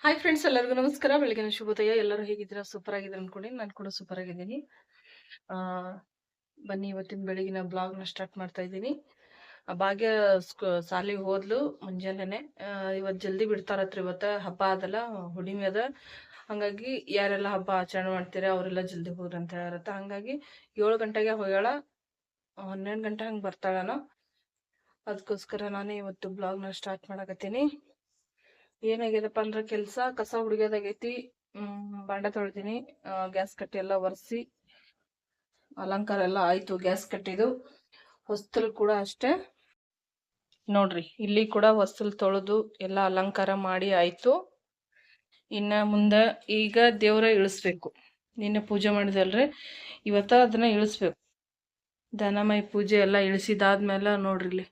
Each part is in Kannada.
ಹಾಯ್ ಫ್ರೆಂಡ್ಸ್ ಎಲ್ಲರಿಗೂ ನಮಸ್ಕಾರ. ಬೆಳಗಿನ ಶುಭೋದಯ. ಎಲ್ಲರೂ ಹೇಗಿದ್ದೀರಾ? ಸೂಪರ್ ಆಗಿದ್ದೀರಾ ಅನ್ಕೊಂಡಿ. ನಾನು ಕೂಡ ಸೂಪರ್ ಆಗಿದ್ದೀನಿ. ಬನ್ನಿ ಇವತ್ತಿನ ಬೆಳಗಿನ ಬ್ಲಾಗ್ನ ಸ್ಟಾರ್ಟ್ ಮಾಡ್ತಾ ಇದ್ದೀನಿ. ಭಾಗ್ಯ ಸಾಲಿಗೆ ಹೋದ್ಲು ಮುಂಜಾನೆನೆ. ಇವತ್ತು ಜಲ್ದಿ ಬಿಡ್ತಾರತ್ರ ಇವತ್ತ. ಹಬ್ಬ ಅದಲ್ಲ ಹುಣ್ಣಿಮೆ ಅದ. ಹಂಗಾಗಿ ಯಾರೆಲ್ಲ ಹಬ್ಬ ಆಚರಣೆ ಮಾಡ್ತೀರ, ಅವರೆಲ್ಲ ಜಲ್ದಿ ಹೋಗ್ರಿ ಅಂತ ಹೇಳತ್ತ ಹಂಗಾಗಿ ಏಳು ಗಂಟೆಗೆ ಹೋಗ್ಯಾಳ. ಹನ್ನೆರಡು ಗಂಟೆ ಹಂಗೆ ಬರ್ತಾಳನೋ. ಅದಕ್ಕೋಸ್ಕರ ನಾನೇ ಇವತ್ತು ಬ್ಲಾಗ್ನ ಸ್ಟಾರ್ಟ್ ಮಾಡಕತ್ತೀನಿ. ಏನಾಗ್ಯದಪ್ಪ ಅಂದ್ರ ಕೆಲ್ಸ ಕಸ ಹುಡುಗ್ಯದಾಗೈತಿ. ಬಾಂಡೆ ತೊಳ್ದಿನಿ. ಗ್ಯಾಸ್ ಕಟ್ಟಿ ಎಲ್ಲ ಒರೆಸಿ, ಅಲಂಕಾರ ಎಲ್ಲ ಆಯ್ತು ಗ್ಯಾಸ್ ಕಟ್ಟಿದು. ಹೊಸ್ತಲ್ ಕೂಡ ಅಷ್ಟೇ. ನೋಡ್ರಿ, ಇಲ್ಲಿ ಕೂಡ ಹೊಸ್ತಲ್ ತೊಳೆದು ಎಲ್ಲ ಅಲಂಕಾರ ಮಾಡಿ ಆಯ್ತು. ಇನ್ನ ಮುಂದೆ ಈಗ ದೇವ್ರ ಇಳಿಸ್ಬೇಕು. ನಿನ್ನೆ ಪೂಜೆ ಮಾಡಿದಲ್ರಿ, ಇವತ್ತ ಅದನ್ನ ಇಳಿಸ್ಬೇಕು. ದನಮೈ ಪೂಜೆ ಎಲ್ಲ ಇಳಿಸಿದಾದ್ಮೇಲೆ ನೋಡ್ರಿ ಇಲ್ಲಿ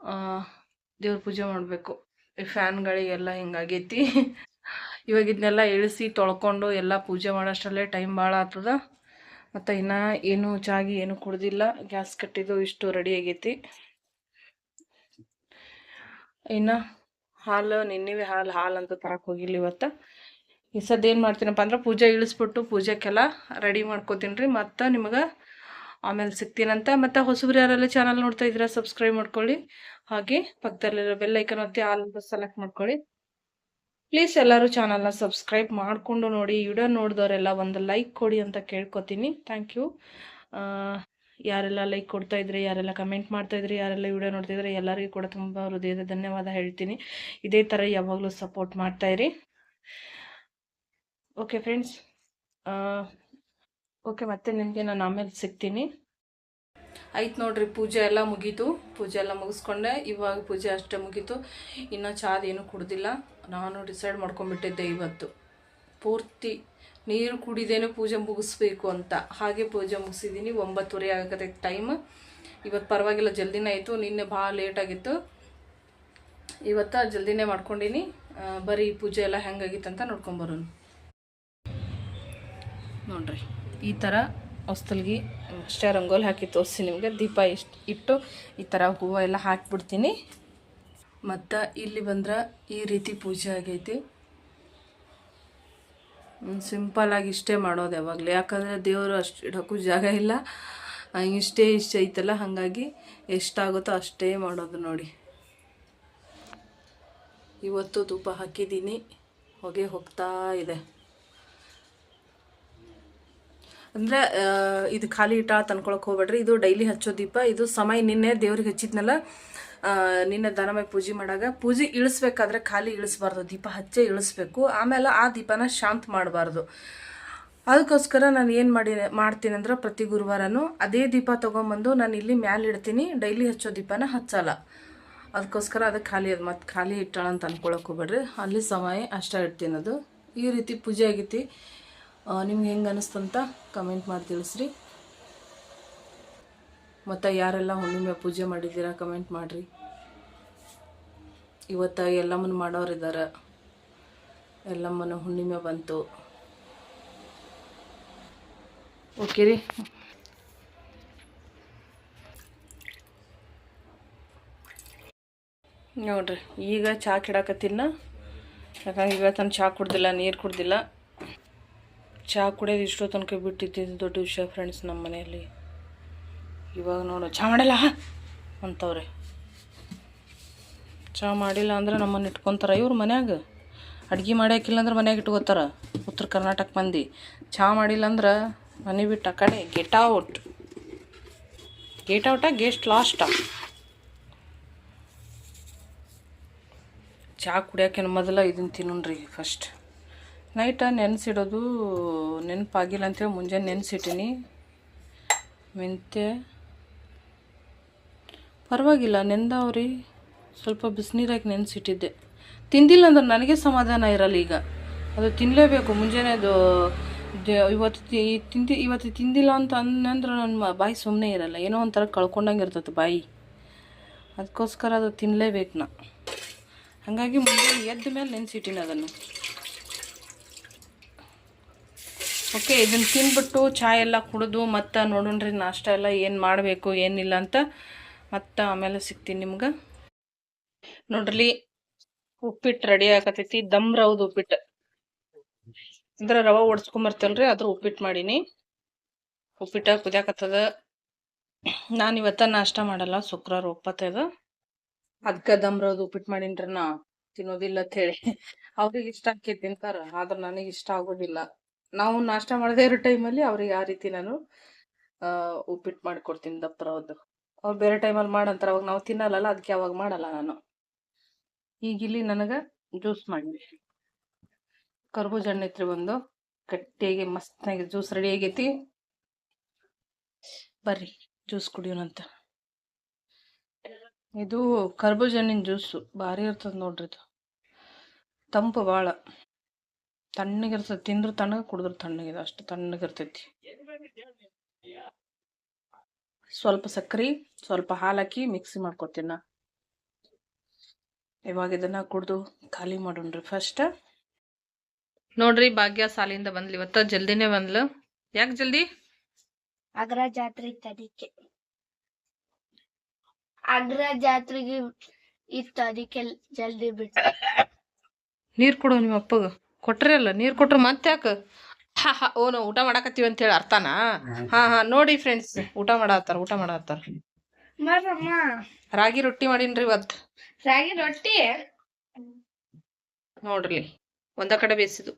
ಆ, ದೇವ್ರ ಪೂಜೆ ಮಾಡ್ಬೇಕು. ಫ್ಯಾನ್ಗಳಿಗೆಲ್ಲ ಹಿಂಗಾಗೈತಿ. ಇವಾಗ ಇದನ್ನೆಲ್ಲ ಇಳಿಸಿ ತೊಳ್ಕೊಂಡು ಎಲ್ಲ ಪೂಜೆ ಮಾಡೋಷ್ಟರಲ್ಲೇ ಟೈಮ್ ಭಾಳ ಆಗ್ತದ. ಮತ್ತು ಇನ್ನು ಏನು ಚಾಗಿ ಏನು ಕುಡ್ದಿಲ್ಲ. ಗ್ಯಾಸ್ ಕಟ್ಟಿದ್ದು ಇಷ್ಟು ರೆಡಿ ಆಗೈತಿ. ಇನ್ನು ಹಾಲು ನಿನ್ನೆ ಹಾಲು ಹಾಲು ಅಂತ ತರಕ್ಕೆ ಹೋಗಿಲ್ಲ ಇವತ್ತು. ಈ ಸದ್ದು ಏನು ಮಾಡ್ತೀನಪ್ಪ ಅಂದ್ರೆ ಪೂಜೆ ಇಳಿಸ್ಬಿಟ್ಟು ಪೂಜೆಗೆಲ್ಲ ರೆಡಿ ಮಾಡ್ಕೋತೀನಿ ರೀ. ಮತ್ತು ನಿಮಗೆ ಆಮೇಲೆ ಸಿಗ್ತೀನಂತ ಮತ್ತು ಹೊಸಬ್ರು ಯಾರೆಲ್ಲ ಚಾನಲ್ ನೋಡ್ತಾ ಇದ್ದೀರಾ ಸಬ್ಸ್ಕ್ರೈಬ್ ಮಾಡ್ಕೊಳ್ಳಿ. ಹಾಗೆ ಪಕ್ಕದಲ್ಲಿರೋ ಬೆಲ್ ಐಕನ್ ಒತ್ತಿ ಆಲ್ ಸೆಲೆಕ್ಟ್ ಮಾಡ್ಕೊಳ್ಳಿ. ಪ್ಲೀಸ್ ಎಲ್ಲರೂ ಚಾನಲ್ನ ಸಬ್ಸ್ಕ್ರೈಬ್ ಮಾಡಿಕೊಂಡು ನೋಡಿ. ವಿಡಿಯೋ ನೋಡಿದವರೆಲ್ಲ ಒಂದು ಲೈಕ್ ಕೊಡಿ ಅಂತ ಕೇಳ್ಕೊತೀನಿ. ಥ್ಯಾಂಕ್ ಯು ಯಾರೆಲ್ಲ ಲೈಕ್ ಕೊಡ್ತಾ ಇದ್ರಿ, ಯಾರೆಲ್ಲ ಕಮೆಂಟ್ ಮಾಡ್ತಾ ಇದ್ರಿ, ಯಾರೆಲ್ಲ ವಿಡಿಯೋ ನೋಡ್ತಿದ್ರೆ ಎಲ್ಲರಿಗೂ ಕೂಡ ತುಂಬ ಹೃದಯದ ಧನ್ಯವಾದ ಹೇಳ್ತೀನಿ. ಇದೇ ಥರ ಯಾವಾಗಲೂ ಸಪೋರ್ಟ್ ಮಾಡ್ತಾಯಿರಿ ಓಕೆ ಫ್ರೆಂಡ್ಸ್ ಓಕೆ ಮತ್ತೆ ನಿಮಗೆ ನಾನು ಆಮೇಲೆ ಸಿಗ್ತೀನಿ. ಆಯ್ತು ನೋಡ್ರಿ, ಪೂಜೆ ಎಲ್ಲ ಮುಗೀತು. ಪೂಜೆ ಎಲ್ಲ ಮುಗಿಸ್ಕೊಂಡೆ. ಇವಾಗ ಪೂಜೆ ಅಷ್ಟೇ ಮುಗೀತು. ಇನ್ನು ಚಾದ ಏನು ಕುಡ್ದಿಲ್ಲ. ನಾನು ಡಿಸೈಡ್ ಮಾಡ್ಕೊಂಡ್ಬಿಟ್ಟಿದ್ದೆ ಇವತ್ತು. ಪೂರ್ತಿ ನೀರು ಕುಡಿದೇನೆ ಪೂಜೆ ಮುಗಿಸ್ಬೇಕು ಅಂತ. ಹಾಗೆ ಪೂಜೆ ಮುಗಿಸಿದ್ದೀನಿ ಒಂಬತ್ತುವರೆ ಆಗತ್ತೆ ಟೈಮ್ ಇವತ್ತು ಪರವಾಗಿಲ್ಲ, ಜಲ್ದಿನೇ ಆಯಿತು. ನಿನ್ನೆ ಭಾಳ ಲೇಟಾಗಿತ್ತು ಇವತ್ತು ಜಲ್ದಿನೇ ಮಾಡ್ಕೊಂಡೀನಿ. ಬರೀ ಪೂಜೆ ಎಲ್ಲ ಹೆಂಗಾಗಿತ್ತು ಅಂತ ನೋಡ್ಕೊಂಬರೋನು ನೋಡ್ರಿ. ಈ ಥರ ಹೊಸ್ತಲ್ಗಿ ಅಷ್ಟೇ ರಂಗೋಲಿ ಹಾಕಿ ತೋರಿಸ್ತೀನಿ ನಿಮಗೆ. ದೀಪ ಇಷ್ಟು ಇಟ್ಟು ಈ ಥರ ಹೂವು ಎಲ್ಲ ಹಾಕ್ಬಿಡ್ತೀನಿ. ಮತ್ತು ಇಲ್ಲಿ ಬಂದ್ರೆ ಈ ರೀತಿ ಪೂಜೆ ಆಗೈತಿ. ಸಿಂಪಲಾಗಿ ಇಷ್ಟೇ ಮಾಡೋದು ಯಾವಾಗಲೂ. ಯಾಕಂದರೆ ದೇವರು ಅಷ್ಟು ಇಡೋಕ್ಕೂ ಜಾಗ ಇಲ್ಲ. ಇಷ್ಟೇ ಇಷ್ಟ ಐತಲ್ಲ, ಹಾಗಾಗಿ ಎಷ್ಟಾಗುತ್ತೋ ಅಷ್ಟೇ ಮಾಡೋದು ನೋಡಿ. ಇವತ್ತು ತುಪ್ಪ ಹಾಕಿದ್ದೀನಿ. ಹೊಗೆ ಹೋಗ್ತಾ ಇದೆ. ಅಂದರೆ ಇದು ಖಾಲಿ ಇಟ್ಟ ತಂದ್ಕೊಳಕ್ಕೆ ಹೋಗ್ಬೇಡ್ರಿ. ಇದು ಡೈಲಿ ಹಚ್ಚೋ ದೀಪ. ಇದು ಸಮಯ ನಿನ್ನೆ ದೇವ್ರಿಗೆ ಹಚ್ಚಿದ್ನಲ್ಲ ನಿನ್ನೆ ದನಮೈ ಪೂಜೆ ಮಾಡಾಗ ಪೂಜೆ ಇಳಿಸ್ಬೇಕಾದ್ರೆ ಖಾಲಿ ಇಳಿಸ್ಬಾರ್ದು. ದೀಪ ಹಚ್ಚೇ ಇಳಿಸ್ಬೇಕು. ಆಮೇಲೆ ಆ ದೀಪನ ಶಾಂತ ಮಾಡಬಾರ್ದು. ಅದಕ್ಕೋಸ್ಕರ ನಾನು ಏನು ಮಾಡಿ, ಮಾಡ್ತೀನಿ ಅಂದ್ರೆ ಪ್ರತಿ ಗುರುವಾರನೂ ಅದೇ ದೀಪ ತೊಗೊಂಬಂದು ನಾನು ಇಲ್ಲಿ ಮ್ಯಾಲೆ ಇಡ್ತೀನಿ. ಡೈಲಿ ಹಚ್ಚೋ ದೀಪನ ಹಚ್ಚಲ್ಲ. ಅದಕ್ಕೋಸ್ಕರ ಅದು ಖಾಲಿ ಅದು ಮತ್ತು ಖಾಲಿ ಇಟ್ಟಾಳ ಅಂತ ಅನ್ಕೊಳಕ್ಕೆ ಹೋಗ್ಬೇಡ್ರಿ. ಅಲ್ಲಿ ಸಮಯ ಅಷ್ಟೇ ಇಡ್ತೀನಿ ಅದು. ಈ ರೀತಿ ಪೂಜೆ ಆಗೈತಿ. ನಿಮ್ಗೆ ಹೆಂಗೆ ಅನ್ನಿಸ್ತಂತ ಕಮೆಂಟ್ ಮಾಡಿ ತಿಳಿಸ್ರಿ. ಮತ್ತು ಯಾರೆಲ್ಲ ಹುಣ್ಣಿಮೆ ಪೂಜೆ ಮಾಡಿದ್ದೀರಾ ಕಮೆಂಟ್ ಮಾಡಿರಿ. ಇವತ್ತು ಎಲ್ಲಮ್ಮನ ಮಾಡೋರಿದ್ದಾರೆ ಎಲ್ಲಮ್ಮನ ಹುಣ್ಣಿಮೆ ಬಂತು. ಓಕೆ ರೀ. ನೋಡ್ರಿ, ಈಗ ಚಹಾ ಕಿಡಾಕತ್ತಿನ ಯಾಕಂದ್ರೆ ಇವತ್ತು ನಾನು ಚಹಾ ಕುಡ್ದಿಲ್ಲ, ನೀರು ಕುಡ್ದಿಲ್ಲ. ಚಹಾ ಕುಡಿಯೋದು ಇಷ್ಟೋ ತನಕ ಬಿಟ್ಟಿದ್ದು ದೊಡ್ಡ ವಿಷಯ ಫ್ರೆಂಡ್ಸ್ ನಮ್ಮ ಮನೆಯಲ್ಲಿ. ಇವಾಗ ನೋಡು ಚಹಾ ಮಾಡಲ್ಲ? ಅಂತವ್ರೆ. ಚಹಾ ಮಾಡಿಲ್ಲ ಅಂದ್ರೆ ನಮ್ಮನ್ನು ಇಟ್ಕೊತಾರೆ ಇವ್ರು ಮನ್ಯಾಗ? ಅಡ್ಗೆ ಮಾಡ್ಯಾಕಿಲ್ಲ ಅಂದ್ರೆ ಮನ್ಯಾಗ ಇಟ್ಕೋತಾರ? ಉತ್ತರ ಕರ್ನಾಟಕ ಮಂದಿ. ಚಹಾ ಮಾಡಿಲ್ಲ ಅಂದ್ರೆ ಮನೆ ಬಿಟ್ಟು ಆ ಕಡೆ get out gate out guest last ಚಹಾ ಕುಡಿಯೋಕೆ ಮೊದಲ ಇದನ್ನು ತಿನ್ನೋಣ್ರಿ ಫಸ್ಟ್ ನೈಟ ನೆನೆಸಿಡೋದು ನೆನಪಾಗಿಲ್ಲ ಅಂತೇಳಿ ಮುಂಜಾನೆ ನೆನೆಸಿಟ್ಟಿನಿ. ಮೆಂತ್ಯ. ಪರವಾಗಿಲ್ಲ, ನೆಂದವ್ರಿ. ಸ್ವಲ್ಪ ಬಿಸಿನೀರಾಗಿ ನೆನೆಸಿಟ್ಟಿದ್ದೆ. ತಿಂದಿಲ್ಲ ಅಂದ್ರೆ ನನಗೆ ಸಮಾಧಾನ ಇರಲ್ಲ ಈಗ. ಅದು ತಿನ್ನಲೇಬೇಕು ಮುಂಜಾನೆ ಅದು ಇವತ್ತು ತಿಂದಿ ಇವತ್ತು ತಿಂದಿಲ್ಲ ಅಂತ ಅಂದ್ರೆ ನನ್ನ ಬಾಯಿ ಸುಮ್ಮನೆ ಇರಲ್ಲ. ಏನೋ ಒಂಥರ ಕಳ್ಕೊಂಡಂಗೆ ಇರ್ತದೆ ಬಾಯಿ. ಅದಕ್ಕೋಸ್ಕರ ಅದು ತಿನ್ನಲೇಬೇಕು ನಾ. ಹಾಗಾಗಿ ಮುಂಜಾನೆ ಎದ್ದ ಮೇಲೆ ನೆನೆಸಿಟ್ಟಿನಿ ಅದನ್ನು. ಓಕೆ ಇದನ್ನು ತಿನ್ಬಿಟ್ಟು ಚಾಯ್ ಎಲ್ಲ ಕುಡಿದು ಮತ್ತು ನೋಡೋಣ್ರಿ, ನಾಷ್ಟ ಎಲ್ಲ ಏನು ಮಾಡಬೇಕು, ಏನಿಲ್ಲ ಅಂತ ಮತ್ತು ಆಮೇಲೆ ಸಿಗ್ತೀನಿ ನಿಮ್ಗೆ. ನೋಡ್ರಿ ಉಪ್ಪಿಟ್ಟು ರೆಡಿ ಆಗತೈತಿ, ದಮ್ ರವದ ಉಪ್ಪಿಟ್ಟು ಅಂದ್ರೆ ರವ ಓಡಿಸ್ಕೊಂಬರ್ತೇವಲ್ರಿ ಅದ್ರ ಉಪ್ಪಿಟ್ಟು ಮಾಡೀನಿ. ಉಪ್ಪಿಟ್ಟ ಕುದಿಯಾಕತ್ತದ. ನಾನು ಇವತ್ತ ನಾಷ್ಟ ಮಾಡಲ್ಲ, ಶುಕ್ರವಾರ ಒಪ್ಪತ್ತದ ಅದಕ್ಕೆ ದಮ್ ರವದ ಉಪ್ಪಿಟ್ಟು ಮಾಡೀನ್ರಿ ನಾ. ತಿನ್ನೋದಿಲ್ಲ ಅಂತ ಹೇಳಿ. ಅವ್ರಿಗೆ ಇಷ್ಟ ಆಕೈತಿ ತಿಂತಾರ ಆದ್ರೆ ನನಗೆ ಇಷ್ಟ ಆಗೋದಿಲ್ಲ. ನಾವು ನಾಷ್ಟ ಮಾಡದೇ ಇರೋ ಟೈಮಲ್ಲಿ ಅವ್ರಿಗೆ ಆ ರೀತಿ ನಾನು ಉಪ್ಪಿಟ್ಟು ಮಾಡ್ಕೊಡ್ತೀನಿ ದಪ್ಪ ರವ್ದು ಅವ್ರು ಬೇರೆ ಟೈಮಲ್ಲಿ ಮಾಡಂತಾರ, ಅವಾಗ ನಾವು ತಿನ್ನಲ್ಲಲ್ಲ ಅದಕ್ಕೆ ಅವಾಗ ಮಾಡಲ್ಲ ನಾನು. ಈಗ ಇಲ್ಲಿ ನನಗೆ ಜ್ಯೂಸ್ ಮಾಡಿ ಕರ್ಬೂಜ ಹಣ್ಣು ಐತ್ರಿ ಒಂದು ಗಟ್ಟಿಯಾಗಿ, ಮಸ್ತಾಗಿ ಜ್ಯೂಸ್ ರೆಡಿ ಆಗೈತಿ. ಬರ್ರಿ, ಜ್ಯೂಸ್ ಕುಡಿಯೋಣಂತ ಇದು ಕರ್ಬೂಜ ಹಣ್ಣಿನ ಜ್ಯೂಸು, ಭಾರಿ ಇರ್ತದೆ ನೋಡ್ರಿ ಇದು. ತಂಪು ಭಾಳ. ತಣ್ಣಗಿರ್ತದೆ ತಿಂದ್ರು ತಣ್ಣಗ ಕುಡಿದ್ರು ತಣ್ಣಗಿದೆ ಅಷ್ಟು ತಣ್ಣಗಿರ್ತೈತಿ. ಸ್ವಲ್ಪ ಸಕ್ಕರೆ ಸ್ವಲ್ಪ ಹಾಲು ಹಾಕಿ ಮಿಕ್ಸಿ ಮಾಡ್ಕೊತೀನಿ ನಾ. ಇವಾಗ ಇದನ್ನ ಕುಡಿದು ಖಾಲಿ ಮಾಡೋಣ್ರಿ ಫಸ್ಟ್ ನೋಡ್ರಿ ಭಾಗ್ಯ ಸಾಲಿಂದ ಬಂದ್ಲಿ ಇವತ್ತ ಜಲ್ದಿನೇ ಬಂದ್ಲು. ಯಾಕೆ ಜಲ್ದಿ? ಅಗ್ರ ಜಾತ್ರೆ ಇತ್ತು ಅದಕ್ಕೆ ಅಗ್ರ ಜಾತ್ರೆಗೆ ಇತ್ತು ಅದಕ್ಕೆ ಜಲ್ದಿ ಬಿಟ್ಟು ನೀರ್ ಕೊಡು ನಿಮ್ಮ ಅಪ್ಪಗ. ಕೊಟ್ರಿ ಅಲ್ಲ ನೀರ್ ಕೊಟ್ರು ಮತ್ತೆ ಯಾಕೆ? ಹಾ ಹಾ ಓ ನಾವು ಊಟ ಮಾಡಾಕತ್ತೀವಿ ಅಂತ ಹೇಳಿ ಅರ್ಥನಾ? ಹಾ ಹಾ ನೋಡಿ ಫ್ರೆಂಡ್ಸ್ ಊಟ ಮಾಡತ್ತಾರ ಊಟ ಮಾಡತ್ತಾರ. ಮರಮ್ಮ. ರಾಗಿ ರೊಟ್ಟಿ ಮಾಡೀನ್ರಿ ಇವತ್ ರಾಗಿ ರೊಟ್ಟಿ? ನೋಡ್ರಿ ಒಂದ ಕಡೆ ಬೇಸಿದು.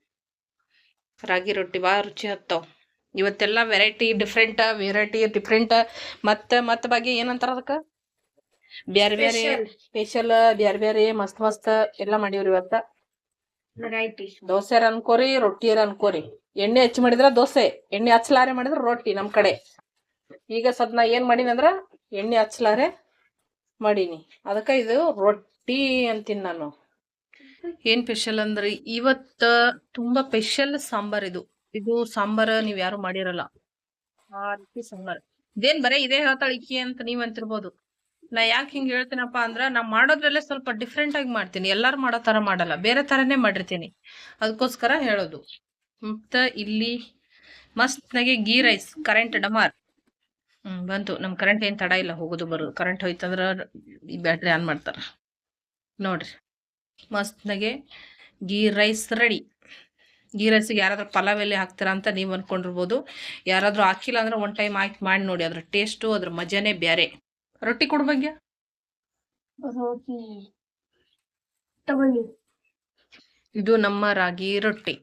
ರಾಗಿ ರೊಟ್ಟಿ ಭಾಳ ರುಚಿ ಹತ್ತಾವ. ಇವತ್ತೆಲ್ಲ ವೆರೈಟಿ ಡಿಫ್ರೆಂಟ್ ವೆರೈಟಿ ಡಿಫ್ರೆಂಟ್ ಮತ್ತ ಮತ್ತ ಬಗ್ಗೆ ಏನಂತಾರ ಅದಕ್ಕ? ಬ್ಯಾರೆ ಬ್ಯಾರೆ ಸ್ಪೆಷಲ್ ಬ್ಯಾರೆ ಬ್ಯಾರೆ ಮಸ್ತ್ ಮಸ್ತ್ ಎಲ್ಲಾ ಮಾಡಿವ್ರಿ ಇವತ್ತ. ದೋಸೆರ ಅನ್ಕೋರಿ ರೊಟ್ಟಿ ಅನ್ಕೋರಿ ಎಣ್ಣೆ ಹಚ್ಚಿ ಮಾಡಿದ್ರ ದೋಸೆ ಎಣ್ಣೆ ಹಚ್ಚಲಾರೆ ಮಾಡಿದ್ರ ರೊಟ್ಟಿ ನಮ್ ಕಡೆ. ಈಗ ಸದ್ ನಾ ಏನ್ ಮಾಡೀನಿ ಅಂದ್ರ ಎಣ್ಣೆ ಹಚ್ಚಲಾರೆ ಮಾಡೀನಿ. ಅದಕ್ಕ ಇದು ರೊಟ್ಟಿ ಅಂತೀನಿ ನಾನು. ಏನ್ ಸ್ಪೆಷಲ್ ಅಂದ್ರೆ ಇವತ್ತ ತುಂಬಾ ಸ್ಪೆಷಲ್ ಸಾಂಬಾರ್ ಇದು. ಇದು ಸಾಂಬಾರ್ ನೀವ್ ಯಾರು ಮಾಡಿರಲ್ಲ. ಆ ರೀತಿ ಸಾಂಬಾರ್. ಇದೇನ್ ಬರೇ ಇದೇ ಹೇಳ್ತಾಳ ಇಕ್ಕಿ ಅಂತ ನೀವ್ ಅಂತಿರ್ಬೋದು. ನಾ ಯಾಕೆ ಹಿಂಗೆ ಹೇಳ್ತೀನಪ್ಪ ಅಂದ್ರೆ ನಾ ಮಾಡೋದ್ರಲ್ಲೇ ಸ್ವಲ್ಪ ಡಿಫ್ರೆಂಟ್ ಆಗಿ ಮಾಡ್ತೀನಿ. ಎಲ್ಲರೂ ಮಾಡೋ ತರ ಮಾಡಲ್ಲ. ಬೇರೆ ತರನೇ ಮಾಡಿರ್ತೀನಿ. ಅದಕ್ಕೋಸ್ಕರ ಹೇಳೋದು. ಮತ್ತು ಇಲ್ಲಿ, ಮಸ್ತ್ನಾಗೆ ಗೀ ರೈಸ್ ಕರೆಂಟ್ ಡಮಾರ್. ಹ್ಞೂ ಬಂತು. ನಮ್ ಕರೆಂಟ್ ಏನು ತಡ ಇಲ್ಲ, ಹೋಗೋದು, ಬರೋದು. ಕರೆಂಟ್ ಹೋಯ್ತಂದ್ರೆ ಈ ಬ್ಯಾಟ್ರಿ ಆನ್ ಮಾಡ್ತಾರ. ನೋಡ್ರಿ. ಮಸ್ತ್ನಾಗೆ ಗೀ ರೈಸ್ ರೆಡಿ. ಗೀ ರೈಸಿಗೆ ಯಾರಾದ್ರೂ ಪಲಾವ್ ಎಲ್ಲಿ ಹಾಕ್ತೀರಾ ಅಂತ ನೀವು ಅಂದ್ಕೊಂಡಿರ್ಬೋದು ಯಾರಾದ್ರೂ ಹಾಕಿಲ್ಲ ಅಂದ್ರೆ ಒನ್ ಟೈಮ್ ಹಾಕಿ ಮಾಡಿ ನೋಡಿ. ಅದ್ರ ಟೇಸ್ಟು ಅದ್ರ ಮಜಾನೇ ಬ್ಯಾರೆ. ರೊಟ್ಟಿ ಕೊಡು ಬಗ್ಗೆ ರೋಟಿ ತಗೊಳ್ಳಿ. ಇದು ನಮ್ಮ ರಾಗಿ ರೊಟ್ಟಿ.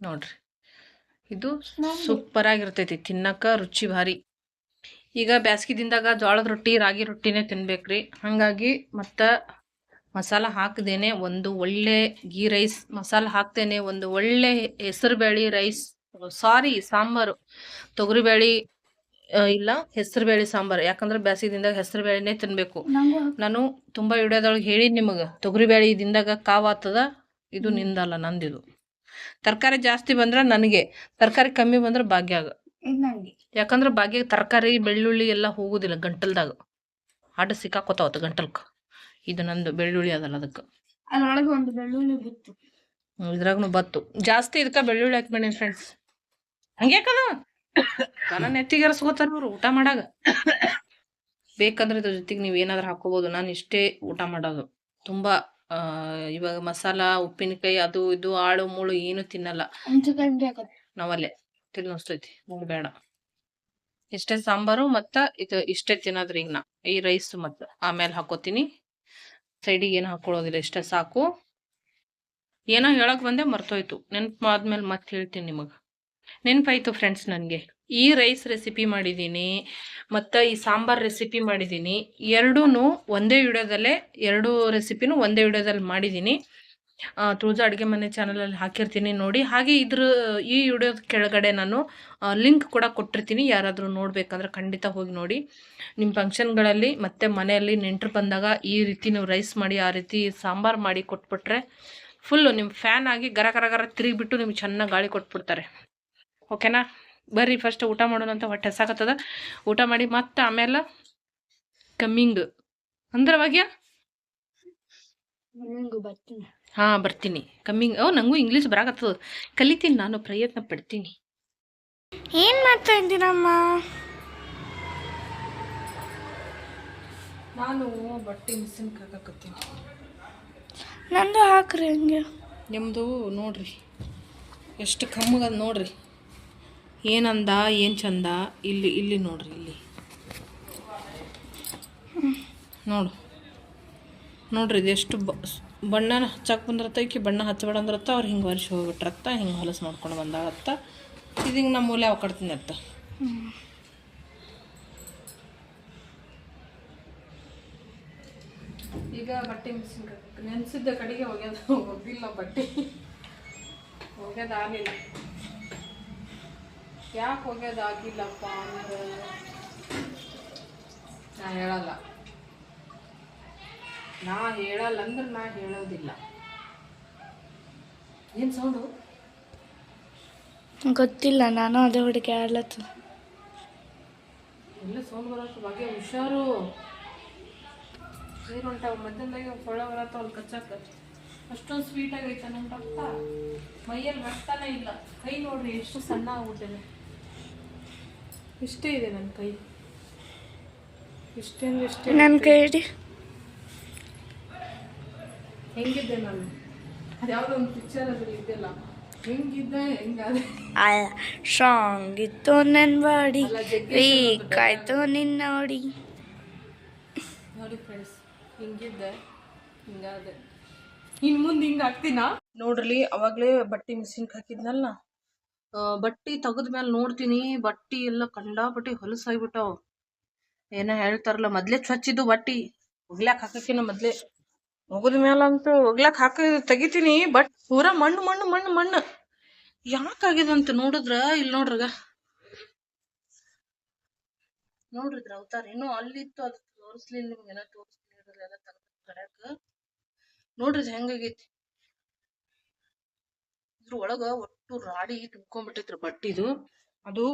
ನೋಡ್ರಿ. ಇದು ಸೂಪರ್ ಆಗಿರ್ತೈತಿ ತಿನ್ನಕ ರುಚಿ ಭಾರಿ. ಈಗ ಬ್ಯಾಸ್ಗಿ ದಿನದಾಗ ಜೋಳದ ರೊಟ್ಟಿ ರಾಗಿ ರೊಟ್ಟಿನೇ ತಿನ್ಬೇಕ್ರಿ. ಹಂಗಾಗಿ ಮತ್ತ ಮಸಾಲ ಹಾಕದೇನೆ ಒಂದು ಒಳ್ಳೆ ಗೀ ರೈಸ್ ಮಸಾಲ ಹಾಕ್ತೇನೆ ಒಂದು ಒಳ್ಳೆ ಹೆಸರು ಬೇಳಿ ರೈಸ್ ಸಾರಿ ಸಾಂಬಾರು ತೊಗರಿ ಬೇಳಿ ಇಲ್ಲ ಹೆಸರು ಬೇಳೆ ಸಾಂಬಾರ್. ಯಾಕಂದ್ರೆ ಬ್ಯಾಸಿಗೆ ದಿನದಾಗ ಹೆಸರು ಬೇಳೆನೇ ತಿನ್ಬೇಕು ನಾನು ತುಂಬಾ ವಿಡಿಯೋದೊಳಗೆ ಹೇಳಿದ್ ನಿಮಗೆ ತೊಗರಿ ಬೇಳೆ ದಿಂದಾಗ ಕಾವ್ ಆತದ ಇದು ನಿಂದಲ್ಲ ನಂದಿದು. ತರಕಾರಿ ಜಾಸ್ತಿ ಬಂದ್ರೆ ನನಗೆ ತರಕಾರಿ ಕಮ್ಮಿ ಬಂದ್ರೆ ಭಾಗ್ಯಾಗ ಯಾಕಂದ್ರೆ ಭಾಗ್ಯ ತರಕಾರಿ ಬೆಳ್ಳುಳ್ಳಿ ಎಲ್ಲ ಹೋಗುದಿಲ್ಲ ಗಂಟಲ್ದಾಗ. ಆಟ ಸಿಕ್ಕಾಕೋತಾವತ್ತು ಗಂಟಲ್ಕ. ಇದು ನಂದು ಬೆಳ್ಳುಳ್ಳಿ ಅದಲ್ಲ ಅದಕ್ಕೆ. ಅದ್ರೊಳಗೆ ಒಂದು ಬೆಳ್ಳುಳ್ಳಿ ಬಿತ್ತು. ಇದ್ರಾಗನು ಬತ್ತು. ಜಾಸ್ತಿ ಇದಕ್ಕ ಬೆಳ್ಳುಳ್ಳಿ ಹಾಕ್ಬೇಡಿ ಫ್ರೆಂಡ್ಸ್ ಹಂಗ್ಯಾಕದ? ನನ್ನ ನೆತ್ತಿಗೆ ಅವ್ರು ಇವ್ರು ಊಟ ಮಾಡಾಗ. ಬೇಕಂದ್ರೆ ಇದ್ರ ಜೊತೆಗೆ ನೀವು ಏನಾದ್ರು ಹಾಕೋಬಹುದು ನಾನು ಇಷ್ಟೇ ಊಟ ಮಾಡೋದು. ತುಂಬಾ ಆ ಇವಾಗ ಮಸಾಲ ಉಪ್ಪಿನಕಾಯಿ ಅದು ಇದು ಆಳು ಮೂಳು ಏನು ತಿನ್ನಲ್ಲ. ನಾವಲ್ಲೇ ತಿನ್ನಿಸ್ತೈತಿ ನಂಗೆ ಬೇಡ. ಇಷ್ಟೇ ಸಾಂಬಾರು ಮತ್ತ ಇದು ಇಷ್ಟೇ ತಿನ್ನೋದ್ರಿ ಈಗ ನಾ ಈ ರೈಸ್ ಮತ್ತ. ಆಮೇಲೆ ಹಾಕೋತೀನಿ. ಸೈಡಿಗೆ ಏನು ಹಾಕೊಳ್ಳೋದಿಲ್ಲ ಇಷ್ಟೇ ಸಾಕು. ಏನೋ ಹೇಳಕ್ ಬಂದೆ ಮರ್ತೋಯ್ತು. ನೆನ್ಪು ಆದ್ಮೇಲೆ ಮತ್ತೆ ಹೇಳ್ತೀನಿ ನಿಮಗೆ. ನೆನಪಾಯ್ತು ಫ್ರೆಂಡ್ಸ್ ನನಗೆ. ಈ ರೈಸ್ ರೆಸಿಪಿ ಮಾಡಿದ್ದೀನಿ ಮತ್ತು ಈ ಸಾಂಬಾರ್ ರೆಸಿಪಿ ಮಾಡಿದ್ದೀನಿ ಎರಡೂ ಒಂದೇ ವಿಡಿಯೋದಲ್ಲೇ, ಎರಡು ರೆಸಿಪಿನೂ ಒಂದೇ ವಿಡಿಯೋದಲ್ಲಿ ಮಾಡಿದ್ದೀನಿ ತುಳಜಾ ಅಡುಗೆ ಮನೆ ಚಾನಲಲ್ಲಿ ಹಾಕಿರ್ತೀನಿ ನೋಡಿ. ಹಾಗೆ ಇದ್ರ, ಈ ವಿಡಿಯೋದ ಕೆಳಗಡೆ ನಾನು ಲಿಂಕ್ ಕೂಡ ಕೊಟ್ಟಿರ್ತೀನಿ. ಯಾರಾದರೂ ನೋಡಬೇಕಂದ್ರೆ ಖಂಡಿತ ಹೋಗಿ ನೋಡಿ. ನಿಮ್ಮ ಫಂಕ್ಷನ್ಗಳಲ್ಲಿ ಮತ್ತು ಮನೆಯಲ್ಲಿ ನೆಂಟರು ಬಂದಾಗ ಈ ರೀತಿ ನೀವು ರೈಸ್ ಮಾಡಿ, ಆ ರೀತಿ ಸಾಂಬಾರು ಮಾಡಿ ಕೊಟ್ಬಿಟ್ರೆ ಫುಲ್ಲು ನಿಮ್ಮ ಫ್ಯಾನ್ ಆಗಿ ಗರ ಗರ ಗರ ತಿರುಗಿಬಿಟ್ಟು ನಿಮ್ಗೆ ಚೆನ್ನಾಗಿ ಗಾಳಿ ಕೊಟ್ಬಿಡ್ತಾರೆ. ಓಕೆನಾ? ಬರ್ರಿ ಫಸ್ಟ್ ಊಟ ಮಾಡೋಣ ಅಂತ ಹೊಟ್ಟೆ ಸಾಕತ್ತದ ಊಟ ಮಾಡಿ ಮತ್ತೆ ಆಮೇಲೆ ಕಮ್ಮಿಂಗ್ ಅಂದ್ರೆ ಅವಾಗ್ಯ ಬರ್ತೀನಿ. ಹಾ ಬರ್ತೀನಿ. ಕಮ್ಮಿಂಗ್ ಓ ನಂಗೂ ಇಂಗ್ಲೀಷ್ ಬರಾಕತ್ತದ. ಕಲಿತೀನಿ ನಾನು ಪ್ರಯತ್ನ ಪಡ್ತೀನಿ. ಏನ್ ಮಾಡ್ತಾ ಇದ್ದೀರಮ್ಮ? ನಾನು ಬಟ್ಟೆ ಮಿಸಿನ್ ಹಾಕಕತ್ತೀನಿ. ನಂದು ಹಾಕ್ರಿ ಹಂಗೆ. ನಿಮ್ಮದು ನೋಡ್ರಿ. ಎಷ್ಟು ಕಮ್ಮಗದ ನೋಡ್ರಿ. ಏನಂದ, ಏನು ಚಂದ? ಇಲ್ಲಿ ಇಲ್ಲಿ ನೋಡ್ರಿ, ಇಲ್ಲಿ. ನೋಡು. ನೋಡ್ರಿ ಇದೆಷ್ಟು ಬ ಬಣ್ಣನ ಹಚ್ಚಕ್ಕೆ ಬಂದಿರತ್ತ, ಈಕಿ ಬಣ್ಣ ಹಚ್ಚಬೇಡ ಅಂದ್ರತ್ತ, ಅವ್ರು ಹಿಂಗೆ ವರ್ಷ ಹೋಗ್ಬಿಟ್ರತ್ತ, ಹಿಂಗೆ ಹೊಲಸು ಮಾಡ್ಕೊಂಡು ಬಂದಾಳತ್ತ. ಇದು ಹಿಂಗೆ ನಮ್ಮ ಮೂಲೆ ಅವ ಕಟ್ತೀನಿ ಅತ್ತ. ಈಗ ಬಟ್ಟೆ ನೆನೆಸಿದ್ದ ಕಡೆಗೆ ಒಗ್ಯದ ಹೋಗಿಲ್ಲ ಬಟ್ಟೆ. ಒಗ್ಯದಾಗಲಿಲ್ಲ ಯಾಕೆ ಹೋಗ್ಯೋದಾಗಿಲ್ಲಪ್ಪ ಅಂದ್ರೆ? ನಾ ಹೇಳಲ್ಲ. ನಾ ಹೇಳಲ್ಲ ಅಂದ್ರೆ ನಾ ಹೇಳೋದಿಲ್ಲ. ಏನು ಸೌಂಡು ಗೊತ್ತಿಲ್ಲ ನಾನು ಅದೇ ಹುಡುಗಿ ಆಡ್ಲತ್ತ ಎಲ್ಲ ಸೌಂಡ್ ಬರೋಷ್ಟು ಬಗ್ಗೆ ಹುಷಾರು. ನೀರು ಹೊಂಟಾವ ಮಧ್ಯದಾಗ ಸೊಳ್ಳೆ ಬರತ್ತ ಅಲ್ಲಿ ಕಚ್ಚಾಕ? ಅಷ್ಟೊಂದು ಸ್ವೀಟ್ ಆಗೈತೆ ನಮ್ಮ ರಕ್ತ ಮೈಯಲ್ಲಿ ಬರ್ತಾನೆ ಇಲ್ಲ. ಕೈ ನೋಡ್ರಿ ಎಷ್ಟು ಸಣ್ಣ ಆಗ್ಬಿಟ್ಟಿದೆ. ಇಷ್ಟೇ ಇದೆ ನನ್ನ ಕೈ? ಇಷ್ಟೇ ಅಂದ್ರೆ ಇಷ್ಟೇ ನನ್ನ ಕೈ ಹೆಂಗಿದ್ದೆ ನಾನು? ಅದ್ಯಾವುದೋ ಒಂದು ಪಿಕ್ಚರ್ ಅದ್ರಲ್ಲಿ ಇದೆಯಲ್ಲ. ಹೆಂಗಿದ್ದೆ ಹೆಂಗಾದೆ ಸ್ಟ್ರಾಂಗ್ ಇತ್ತು ನನ್ನ ಬಾಡಿ. ವೀಕ್ ಆಯ್ತು ನಿನ್ನ ನೋಡಿ. ನೋಡಿ ಫ್ರೆಂಡ್ಸ್ ಹಿಂಗಿದ್ದೆ ಹಿಂಗಾದೆ ಇನ್ನು ಮುಂದೆ ಹಿಂಗೆ ಹಾಕ್ತೀನಾ? ನೋಡ್ರಿ ಅವಾಗಲೇ ಬಟ್ಟೆ ಮಿಷಿನ್ಗೆ ಹಾಕಿದ್ನಲ್ಲ ಬಟ್ಟೆ ತೆಗೆದ ಮೇಲೆ ನೋಡ್ತೀನಿ. ಬಟ್ಟಿ ಎಲ್ಲ ಕಂಡಾಪಟ್ಟಿ ಹೊಲಸಾಗ್ಬಿಟ್ಟಾವ ಏನೋ ಹೇಳ್ತಾರಲ್ಲ, ಮೊದ್ಲೇ ಸ್ವಚ್ಛಿದ್ದು ಬಟ್ಟಿ. ಒಗ್ಲಾಕ್ ಹಾಕಕಿನ ಮೊದ್ಲೇ. ಒಗದ ಮೇಲಂತೂ ಒಗ್ಲಾಕ್ ಹಾಕ, ತೆಗಿತೀನಿ, ಬಟ್ ಪೂರಾ ಮಣ್ಣು ಮಣ್ಣು ಮಣ್ಣು ಮಣ್ಣು. ಅಂತ ನೋಡಿದ್ರ? ಇಲ್ಲಿ ನೋಡ್ರಗ. ನೋಡ್ರಿದ್ರ ಅವತಾರ? ಏನೋ ಅಲ್ಲಿತ್ತು ಅದು ತೋರಿಸ್ಲಿಲ್ಲ ನಿಮ್ಗೆ. ಏನೋ ತೋರಿಸ್ಲಿಲ್ಲ ನೋಡ್ರಿ ಹೆಂಗಾಗೈತಿ? ಇದ್ರ ಒಳಗ ಒಟ್ಟು ರಾಡಿ ತುಂಬ್ಕೊಂಡ್ಬಿಟ್ಟೈತ್ರಿ ಬಟ್ಟಿದು ಅದು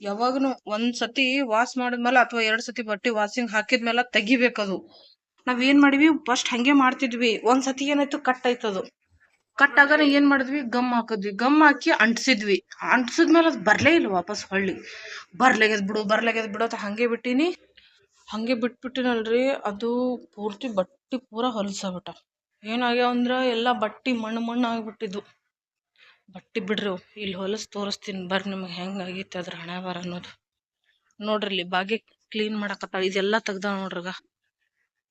ಯಾವಾಗನು ಒಂದ್ ಸತಿ ವಾಶ್ ಮಾಡಿದ್ಮೇಲೆ ಅಥವಾ ಎರಡ್ ಸತಿ ಬಟ್ಟೆ ವಾಸಿಂಗ್ ಹಾಕಿದ್ಮೇಲೆ ತೆಗಿಬೇಕದು. ನಾವ್ ಏನ್ ಮಾಡಿವಿ ಫಸ್ಟ್ ಹಂಗೆ ಮಾಡ್ತಿದ್ವಿ. ಒಂದ್ ಸತಿ ಏನಾಯ್ತು? ಕಟ್ ಆಯ್ತದು. ಕಟ್ ಆಗಾರ ಏನ್ ಮಾಡಿದ್ವಿ? ಗಮ್ ಹಾಕಿದ್ವಿ. ಗಮ್ ಹಾಕಿ ಅಂಟಿಸಿದ್ವಿ. ಅಂಟಿಸಿದ್ಮೇಲೆ ಅದು ಬರ್ಲೇ ಇಲ್ಲ ವಾಪಸ್ ಹೊಳ್ಳಿ. ಬರ್ಲಾಗ್ಯದ ಬಿಡು ಬರ್ಲಾಗ್ಯದ ಬಿಡು ಅಂತ ಹಂಗೆ ಬಿಟ್ಟಿನಿ. ಹಂಗೆ ಬಿಟ್ಬಿಟ್ಟಿನಲ್ರಿ, ಅದು ಪೂರ್ತಿ ಬಟ್ಟಿ ಪೂರ ಹೊಲಸಾಗ್ಬಿಟ್ಟ ಏನಾಗ್ಯಾವ ಅಂದ್ರ ಎಲ್ಲ ಬಟ್ಟಿ ಮಣ್ಣು ಮಣ್ಣು ಆಗ್ಬಿಟ್ಟಿದ್ದು ಬಟ್ಟಿ ಬಿಡ್ರಿ. ಇಲ್ಲಿ ಹೊಲಸ್ ತೋರಿಸ್ತೀನಿ. ಬರ್ರಿ ನಿಮಗೆ ಹೆಂಗಾಗೈತೆ ಅದ್ರ ಹಣೆ ಬರ ಅನ್ನೋದು. ನೋಡ್ರಿ ಇಲ್ಲಿ ಬಾಗಿ ಕ್ಲೀನ್ ಮಾಡಕತ್ತಾಳ. ಇದೆಲ್ಲ ತೆಗ್ದಾಳ ನೋಡ್ರಿಗ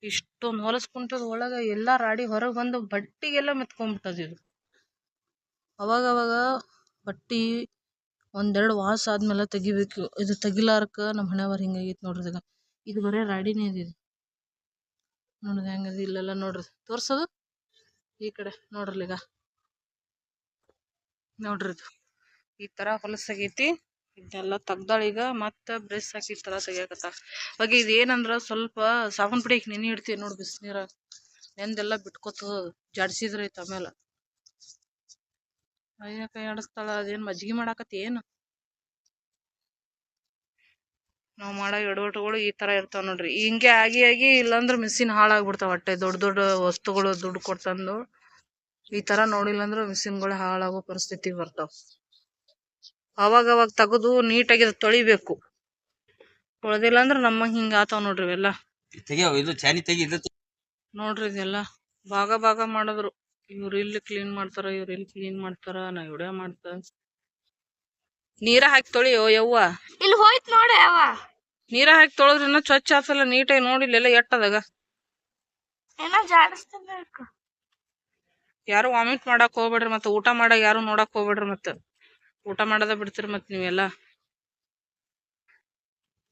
ಇಷ್ಟೊಂದು ಹೊಲಸ್ಕೊಂಟದ ಒಳಗೆ ಎಲ್ಲ ರಾಡಿ ಹೊರಗೆ ಬಂದು ಬಟ್ಟಿಗೆಲ್ಲ ಮೆತ್ಕೊಂಡ್ಬಿಟ್ಟದ ಇದು. ಅವಾಗ ಅವಾಗ ಬಟ್ಟಿ ಒಂದೆರಡು ವಾಸ ಆದ್ಮೇಲೆ ತೆಗಿಬೇಕು. ಇದು ತೆಗಿಲಾರ್ಕ ನಮ್ಮ ಹಣೆವರ ಹಿಂಗಾಗೈತಿ ನೋಡ್ರಿ ಇದಾಗ ಇದು ಬರೀ ರಾಡಿನೇ ಇದೆ ಇದು. ನೋಡ್ರಿ ಹೆಂಗದ ಇಲ್ಲೆಲ್ಲ ನೋಡ್ರಿ. ತೋರ್ಸೋದು? ಈ ಕಡೆ ನೋಡ್ರಿ ಈಗ. ನೋಡ್ರಿ ಈ ತರ ಹೊಲಸಾಗೈತಿ ಇದೆಲ್ಲ ತೆಗ್ದಾಳ ಈಗ. ಮತ್ತೆ ಬ್ರಷ್ ಹಾಕಿ ತರ ತೆಗಿಯಕತ್ತ. ಹಾಗೆ ಇದು ಏನಂದ್ರ ಸ್ವಲ್ಪ ಸಾಬೂನ್ ಪುಡಿ ನೆನೆ ಇಡ್ತೀವಿ ನೋಡಿ ಬಿಸಿನೀರ. ನೆಂದೆಲ್ಲ ಬಿಟ್ಕೋತ ಜಾಡ್ಸಿದ್ರ ಐತ ಆಮೇಲೆ. ಅಯ್ಯ ಕೈ ಅದೇನ್ ಮಜ್ಜಿಗೆ ಮಾಡಾಕತ್ತಿ ಏನು? ನಾವು ಮಾಡೋ ಎಡವಟ್ಟುಗಳು ಈ ತರ ಇರ್ತಾವ ನೋಡ್ರಿ. ಹಿಂಗೆ ಆಗಿ ಆಗಿ ಇಲ್ಲಾಂದ್ರೆ ಮಿಷಿನ್ ಹಾಳಾಗ್ಬಿಡ್ತಾವ ಹೊಟ್ಟೆ. ದೊಡ್ಡ ದೊಡ್ಡ ವಸ್ತುಗಳು ದುಡ್ಡು ಕೊಡ್ತಂದು. ಈ ತರ ನೋಡಿಲ್ಲ ಅಂದ್ರ ಮಿಷಿನ್ಗಳು ಹಾಳಾಗೋ ಪರಿಸ್ಥಿತಿ ಬರ್ತಾವ. ಅವಾಗ ಅವಾಗ ತೆಗೆದು ನೀಟಾಗಿ ತೊಳಿಬೇಕು. ತೊಳೆದಿಲ್ಲ ಅಂದ್ರೆ ನಮ್ಮ ಹಿಂಗ ಆತಾವ ನೋಡ್ರಿ ಇವೆಲ್ಲ. ತೆಗಿಯೋ ಇದು ಚಾನಿ ತೆಗಿ ಇದು ನೋಡ್ರಿ ಇದೆಲ್ಲ. ಭಾಗ ಭಾಗ ಮಾಡಿದ್ರು. ಇವ್ರು ಇಲ್ಲಿ ಕ್ಲೀನ್ ಮಾಡ್ತಾರ ಇವ್ರು ಇಲ್ಲಿ ಕ್ಲೀನ್ ಮಾಡ್ತಾರ ನಾ ಇವಡೆ ಮಾಡ್ತ. ನೀರ ಹಾಕಿ ತೊಳಿಯೋ ಯವ್ವ? ಇಲ್ಲಿ ಹೋಯ್ತು ನೋಡಿ ಅವ ನೀರ ಹಾಕಿ ತೊಳೆದ್ರಿನ ಸ್ವಚ್ಛ ಆತಲ್ಲ ನೀಟಾಗಿ ನೋಡಿಲ್ಲ ಎಲ್ಲ ಎಟ್ಟದಾಗ? ಏನೋ ಜಾಡಿಸ್ತಿರ್ಬೇಕು. ಯಾರು ವಾಮಿಟ್ ಮಾಡಕ್ ಹೋಗ್ಬೇಡ್ರಿ ಮತ್ತೆ ಊಟ ಮಾಡಾಗ ಯಾರು ನೋಡಕ್ ಹೋಗ್ಬೇಡ್ರಿ ಮತ್ತ. ಊಟ ಮಾಡದ ಬಿಡ್ತೀರಿ ಮತ್ ನೀವೆಲ್ಲ.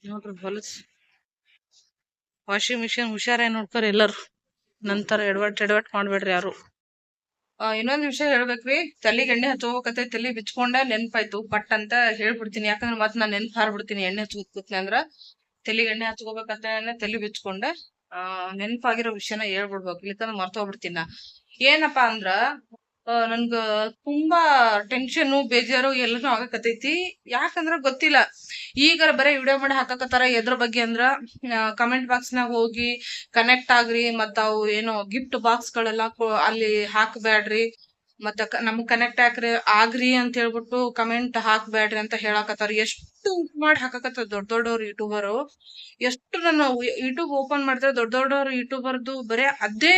ನೋಡ್ರಿ ಹೊಲಸ್. ವಾಷಿಂಗ್ ಮಿಷಿನ್ ಹುಷಾರಾಗಿ ನೋಡ್ಕೊರಿ ಎಲ್ಲರೂ. ನಂತರ ಎಡವಟ್ ಎಡವಟ್ ಮಾಡ್ಬೇಡ್ರಿ ಯಾರು. ಇನ್ನೊಂದ್ ವಿಷಯ ಹೇಳ್ಬೇಕ್ರಿ. ತಲೆಗೆ ಎಣ್ಣೆ ಹಚ್ಕೋಬೇಕತ್ತೆ ತಲೆ ಬಿಚ್ಕೊಂಡೆ ನೆನ್ಪಾಯ್ತು. ಬಟ್ ಅಂತ ಹೇಳ್ಬಿಡ್ತೀನಿ. ಯಾಕಂದ್ರೆ ಮತ್ ನಾನ್ ನೆನ್ಪ್ ಹಾರ್ಬಿಡ್ತೀನಿ. ಎಣ್ಣೆ ಹಚ್ಕೋತೀನಿ ಅಂದ್ರ. ತಲೆಗೆ ಎಣ್ಣೆ ಹಚ್ಕೋಬೇಕಂತ ತಲೆ ಬಿಚ್ಕೊಂಡ, ಆ, ನೆನ್ಪಾಗಿರೋ ವಿಷಯನ ಹೇಳ್ಬಿಡ್ಬೇಕು. ಇಲ್ಲಕಂದ್ರ ಮರ್ತೋಗ್ಬಿಡ್ತೀನಿ. ನಾ ಏನಪ್ಪಾ ಅಂದ್ರ ನನ್ಗ ತುಂಬಾ ಟೆನ್ಷನ್ ಬೇಜಾರು ಎಲ್ಲಾನು ಆಗಕತೈತಿ ಯಾಕಂದ್ರ ಗೊತ್ತಿಲ್ಲ. ಈಗ ಬರೇ ವಿಡಿಯೋ ಮಾಡಿ ಹಾಕಕತ್ತಾರ ಎದ್ರ ಬಗ್ಗೆ ಅಂದ್ರ ಕಮೆಂಟ್ ಬಾಕ್ಸ್ ನಾಗ ಹೋಗಿ ಕನೆಕ್ಟ್ ಆಗ್ರಿ ಮತ್ತ ಅವು ಏನೋ ಗಿಫ್ಟ್ ಬಾಕ್ಸ್ ಗಳೆಲ್ಲ ಅಲ್ಲಿ ಹಾಕ್ಬ್ಯಾಡ್ರಿ. ಮತ್ತ ನಮ್ಗ್ ಕನೆಕ್ಟ್ ಹಾಕ್ರಿ, ಆಗ್ರಿ ಅಂತ ಹೇಳ್ಬಿಟ್ಟು ಕಮೆಂಟ್ ಹಾಕ್ಬೇಡ್ರಿ ಅಂತ ಹೇಳಕತ್ತಾರ. ಎಷ್ಟು ಮಾಡಿ ಹಾಕಾಕತ್ತಾರ ದೊಡ್ಡ ದೊಡ್ಡವ್ರ ಯೂಟ್ಯೂಬರ್ ಎಷ್ಟು ನಾನು ಯೂಟ್ಯೂಬ್ ಓಪನ್ ಮಾಡಿದ್ರೆ ದೊಡ್ಡ ದೊಡ್ಡವ್ರ ಯೂಟ್ಯೂಬರ್ದು ಬರೇ ಅದೇ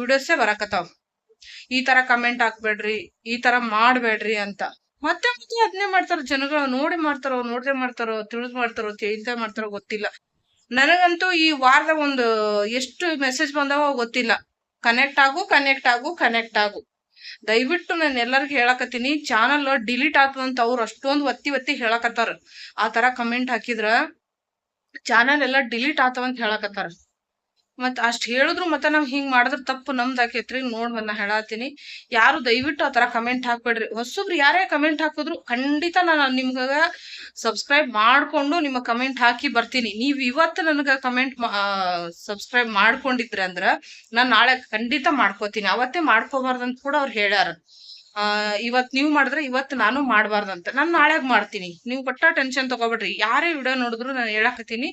ವಿಡಿಯೋಸೇ ಬರಾಕತ್ತಾವ. ಈ ತರ ಕಮೆಂಟ್ ಹಾಕ್ಬೇಡ್ರಿ ಈ ತರ ಮಾಡ್ಬೇಡ್ರಿ ಅಂತ. ಮತ್ತೆ ಮತ್ತೆ ಅದನ್ನೇ ಮಾಡ್ತಾರ ಜನಗಳು. ನೋಡಿ ಮಾಡ್ತಾರೋ ನೋಡದೆ ಮಾಡ್ತಾರೋ, ತಿಳಿದ್ ಮಾಡ್ತಾರೋ, ತಿಳಿದೇ ಮಾಡ್ತಾರೋ ಗೊತ್ತಿಲ್ಲ. ನನಗಂತೂ ಈ ವಾರದ ಒಂದು ಎಷ್ಟು ಮೆಸೇಜ್ ಬಂದಾವ ಗೊತ್ತಿಲ್ಲ. ಕನೆಕ್ಟ್ ಆಗು ಕನೆಕ್ಟ್ ಆಗು ಕನೆಕ್ಟ್ ಆಗು. ದಯವಿಟ್ಟು ನಾನು ಎಲ್ಲರಿಗೂ ಹೇಳಕತ್ತೀನಿ ಚಾನಲ್ ಡಿಲೀಟ್ ಆಗ್ತದಂತ ಅವ್ರು ಅಷ್ಟೊಂದು ಒತ್ತಿ ಒತ್ತಿ ಹೇಳಕತ್ತಾರ. ಆ ತರ ಕಮೆಂಟ್ ಹಾಕಿದ್ರ ಚಾನಲ್ ಎಲ್ಲ ಡಿಲೀಟ್ ಆತವಂತ ಹೇಳಕತ್ತಾರ. ಮತ್ ಅಷ್ಟು ಹೇಳಿದ್ರು ಮತ್ತೆ ನಾವು ಹಿಂಗೆ ಮಾಡಿದ್ರೆ ತಪ್ಪು ನಮ್ದು ಆಕೇತ್ರಿ. ನೋಡ್ ನಾ ಹೇಳತ್ತೀನಿ ಯಾರು ದಯವಿಟ್ಟು ಆತರ ಕಮೆಂಟ್ ಹಾಕ್ಬೇಡ್ರಿ. ಹೊಸಬ್ರು ಯಾರೇ ಕಮೆಂಟ್ ಹಾಕಿದ್ರು ಖಂಡಿತ ನಾನು ನಿಮ್ಗ ಸಬ್ಸ್ಕ್ರೈಬ್ ಮಾಡ್ಕೊಂಡು ನಿಮ್ಮ ಕಮೆಂಟ್ ಹಾಕಿ ಬರ್ತೀನಿ. ನೀವು ಇವತ್ತು ನನಗೆ ಕಮೆಂಟ್ ಸಬ್ಸ್ಕ್ರೈಬ್ ಮಾಡ್ಕೊಂಡಿದ್ರಿ ಅಂದ್ರ ನಾನು ನಾಳೆ ಖಂಡಿತ ಮಾಡ್ಕೋತೀನಿ. ಅವತ್ತೇ ಮಾಡ್ಕೋಬಾರ್ದಂತ ಕೂಡ ಅವ್ರು ಹೇಳ್ಯಾರ. ಆ ಇವತ್ ನೀವ್ ಮಾಡಿದ್ರೆ ಇವತ್ತು ನಾನು ಮಾಡಬಾರ್ದಂತ. ನಾನು ನಾಳೆಗೆ ಮಾಡ್ತೀನಿ. ನೀವು ಕೊಟ್ಟ ಟೆನ್ಷನ್ ತಗೋಬೇಡ್ರಿ. ಯಾರೇ ವಿಡಿಯೋ ನೋಡಿದ್ರು ನಾನು ಹೇಳಕತ್ತೀನಿ.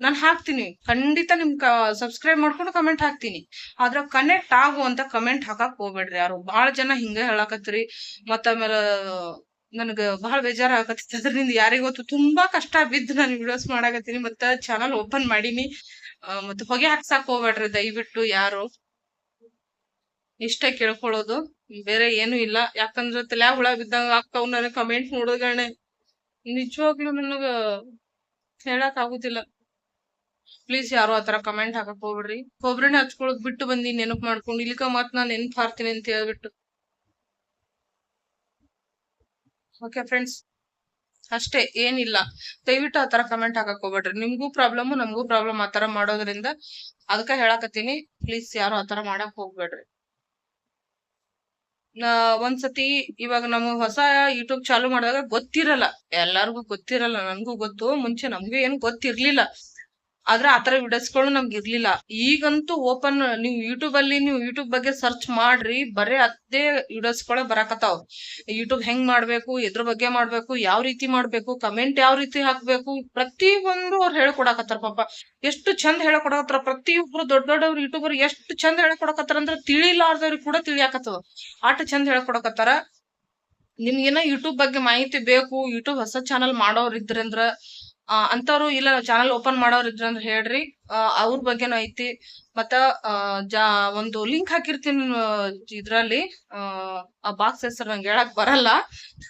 ನಾನ್ ಹಾಕ್ತೀನಿ. ಖಂಡಿತ ನಿಮ್ ಸಬ್ಸ್ಕ್ರೈಬ್ ಮಾಡ್ಕೊಂಡು ಕಮೆಂಟ್ ಹಾಕ್ತೀನಿ. ಆದ್ರೆ ಕನೆಕ್ಟ್ ಆಗು ಅಂತ ಕಮೆಂಟ್ ಹಾಕಕ್ ಹೋಗ್ಬೇಡ್ರಿ ಯಾರು. ಬಹಳ ಜನ ಹಿಂಗೆ ಹೇಳಕತ್ರಿ ಮತ್ತ ಆಮೇಲೆ ನನಗ ಬಹಳ ಬೇಜಾರ ಆಗತ್ತಿತ್ತು ಅದ್ರಿಂದ ಯಾರಿಗೊತ್ತು ತುಂಬಾ ಕಷ್ಟ ಬಿದ್ದು ನಾನು ವಿಡಿಯೋಸ್ ಮಾಡಾಕತ್ತೀನಿ. ಮತ್ತ ಚಾನಲ್ ಓಪನ್ ಮಾಡೀನಿ. ಮತ್ತೆ ಹೊಗೆ ಹಾಕ್ಸಕ್ ಹೋಗ್ಬೇಡ್ರಿ ದಯವಿಟ್ಟು ಯಾರು. ಇಷ್ಟೇ ಕೇಳ್ಕೊಳ್ಳೋದು. ಬೇರೆ ಏನು ಇಲ್ಲ. ಯಾಕಂದ್ರೆ ತಲೆ ಹುಳ ಬಿದ್ದಂಗ ಆಗ್ತಾವ್ ನನಗ್ ಕಮೆಂಟ್ ನೋಡಿದ್ಗಣೆ ನಿಜವಾಗ್ಲೂ ನನಗ ಹೇಳಕ್ ಆಗುದಿಲ್ಲ. ಪ್ಲೀಸ್ ಯಾರು ಆತರ ಕಮೆಂಟ್ ಹಾಕಕ್ ಹೋಗ್ಬೇಡ್ರಿ. ಕೊಬ್ಬರಿನ ಹಚ್ಕೊಳಕ್ ಬಿಟ್ಟು ಬಂದಿ ನೆನಪು ಮಾಡ್ಕೊಂಡು ಇಲ್ಲಿಕ ಮತ್ ನಾ ನೆನಪು ಹಾರ್ತೀನಿ ಅಂತ ಹೇಳ್ಬಿಟ್ಟು. ಓಕೆ ಫ್ರೆಂಡ್ಸ್ ಅಷ್ಟೇ, ಏನಿಲ್ಲ. ದಯವಿಟ್ಟು ಆತರ ಕಮೆಂಟ್ ಹಾಕಕ್ ಹೋಗ್ಬೇಡ್ರಿ. ನಿಮ್ಗೂ ಪ್ರಾಬ್ಲಮ್ ನಮಗೂ ಪ್ರಾಬ್ಲಮ್ ಆತರ ಮಾಡೋದ್ರಿಂದ ಅದಕ್ಕ ಹೇಳಕತ್ತೀನಿ. ಪ್ಲೀಸ್ ಯಾರು ಆತರ ಮಾಡಕ್ ಹೋಗ್ಬೇಡ್ರಿ. ಒಂದ್ಸತಿ ಇವಾಗ ನಮಗ್ ಹೊಸ ಯೂಟ್ಯೂಬ್ ಚಾಲು ಮಾಡಿದಾಗ ಗೊತ್ತಿರಲ್ಲ. ಎಲ್ಲಾರ್ಗು ಗೊತ್ತಿರಲ್ಲ, ನನ್ಗೂ ಗೊತ್ತು. ಮುಂಚೆ ನಮ್ಗೂ ಏನು ಗೊತ್ತಿರ್ಲಿಲ್ಲ. ಆದ್ರೆ ಆತರ ವಿಡಿಯೋಸ್ಗಳು ನಮ್ಗೆ ಇರ್ಲಿಲ್ಲ. ಈಗಂತೂ ಓಪನ್ ನೀವು ಯೂಟ್ಯೂಬ್ ಅಲ್ಲಿ ನೀವು ಯೂಟ್ಯೂಬ್ ಬಗ್ಗೆ ಸರ್ಚ್ ಮಾಡ್ರಿ, ಬರೇ ಅದೇ ವಿಡಿಯೋಸ್ಗಳು ಬರಾಕತ್ತಾವ. ಯೂಟ್ಯೂಬ್ ಹೆಂಗ್ ಮಾಡ್ಬೇಕು ಎದ್ರ ಬಗ್ಗೆ ಮಾಡ್ಬೇಕು, ಯಾವ ರೀತಿ ಮಾಡ್ಬೇಕು ಕಮೆಂಟ್ ಯಾವ ರೀತಿ ಹಾಕ್ಬೇಕು ಪ್ರತಿ ಒಂದು ಅವ್ರು ಹೇಳ್ಕೊಡಕತ್ತಾರ ಪಾಪ. ಎಷ್ಟು ಚಂದ ಹೇಳ್ಕೊಡಕತ್ತಾರ ಪ್ರತಿಯೊಬ್ರು, ದೊಡ್ಡ ದೊಡ್ಡವ್ರು ಯೂಟ್ಯೂಬರ್ ಎಷ್ಟು ಚಂದ ಹೇಳ್ಕೊಡಕತ್ತಾರ ಅಂದ್ರ ತಿಳಿಲಾರ್ದವ್ರಿಗೆ ಕೂಡ ತಿಳಿಯಾಕತ್ತವ. ಆಟ ಚಂದ ಹೇಳ್ಕೊಡಕತ್ತಾರ. ನಿಮ್ಗೇನ ಯೂಟ್ಯೂಬ್ ಬಗ್ಗೆ ಮಾಹಿತಿ ಬೇಕು ಯೂಟ್ಯೂಬ್ ಹೊಸ ಚಾನಲ್ ಮಾಡೋರ್ ಇದ್ರಂದ್ರ ಅಂತವ್ರು ಇಲ್ಲ ಚಾನಲ್ ಓಪನ್ ಮಾಡೋರ್ ಇದ್ರಂದ್ರ ಹೇಳ್ರಿ. ಆ, ಅವ್ರ ಬಗ್ಗೆನೂ ಐತಿ. ಮತ್ತ ಜಾ ಒಂದು ಲಿಂಕ್ ಹಾಕಿರ್ತೀನಿ ಇದ್ರಲ್ಲಿ. ಆ, ಆ ಬಾಕ್ಸ್ ಹೆಸರು ನಂಗೆ ಹೇಳಕ್ ಬರಲ್ಲ.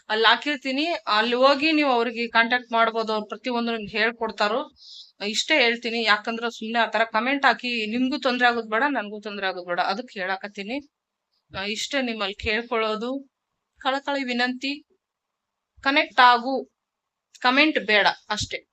ಅಲ್ಲಿ ಹಾಕಿರ್ತೀನಿ. ಅಲ್ಲಿ ಹೋಗಿ ನೀವು ಅವ್ರಿಗೆ ಕಾಂಟ್ಯಾಕ್ಟ್ ಮಾಡ್ಬೋದು. ಅವ್ರು ಪ್ರತಿಯೊಂದು ನಿಮ್ಗೆ ಹೇಳ್ಕೊಡ್ತಾರೋ. ಇಷ್ಟೇ ಹೇಳ್ತೀನಿ. ಯಾಕಂದ್ರೆ ಸುಮ್ಮನೆ ಆ ತರ ಕಮೆಂಟ್ ಹಾಕಿ ನಿಮ್ಗೂ ತೊಂದರೆ ಆಗೋದು ಬೇಡ ನನ್ಗೂ ತೊಂದರೆ ಆಗೋದು ಬೇಡ. ಅದಕ್ಕೆ ಹೇಳಾಕತ್ತೀನಿ. ಇಷ್ಟೇ ನಿಮ್ಮಲ್ಲಿ ಕೇಳ್ಕೊಳ್ಳೋದು. ಕಳಕಳಿ ವಿನಂತಿ. ಕನೆಕ್ಟ್ ಆಗು. ಕಮೆಂಟ್ ಬೇಡ ಅಷ್ಟೇ.